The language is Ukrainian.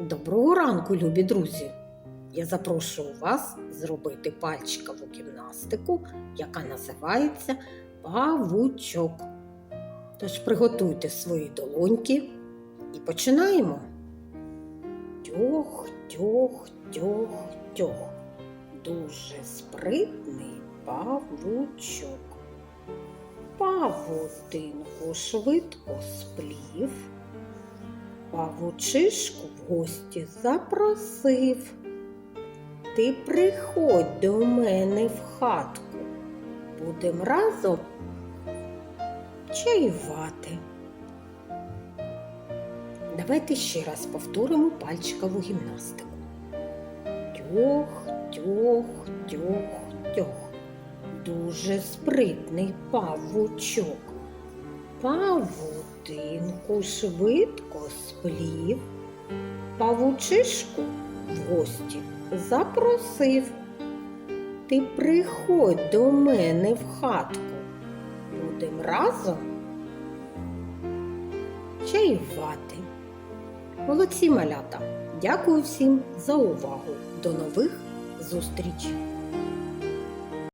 Доброго ранку, любі друзі! Я запрошую вас зробити пальчикову гімнастику, яка називається павучок. Тож приготуйте свої долоньки і починаємо. Тьох, тьох, тьох, тьох. Дуже спритний павучок. Павутинку швидко сплів. Павучишку в гості запросив. Ти приходь до мене в хатку, будем разом чаювати. Давайте ще раз повторимо пальчикову гімнастику. Тьох, тьох, тьох, тьох. Дуже спритний павучок. Павутинку швидко сплів, павучишку в гості запросив. Ти приходь до мене в хатку, будем разом чаювати. Молодці малята! Дякую всім за увагу. До нових зустрічей!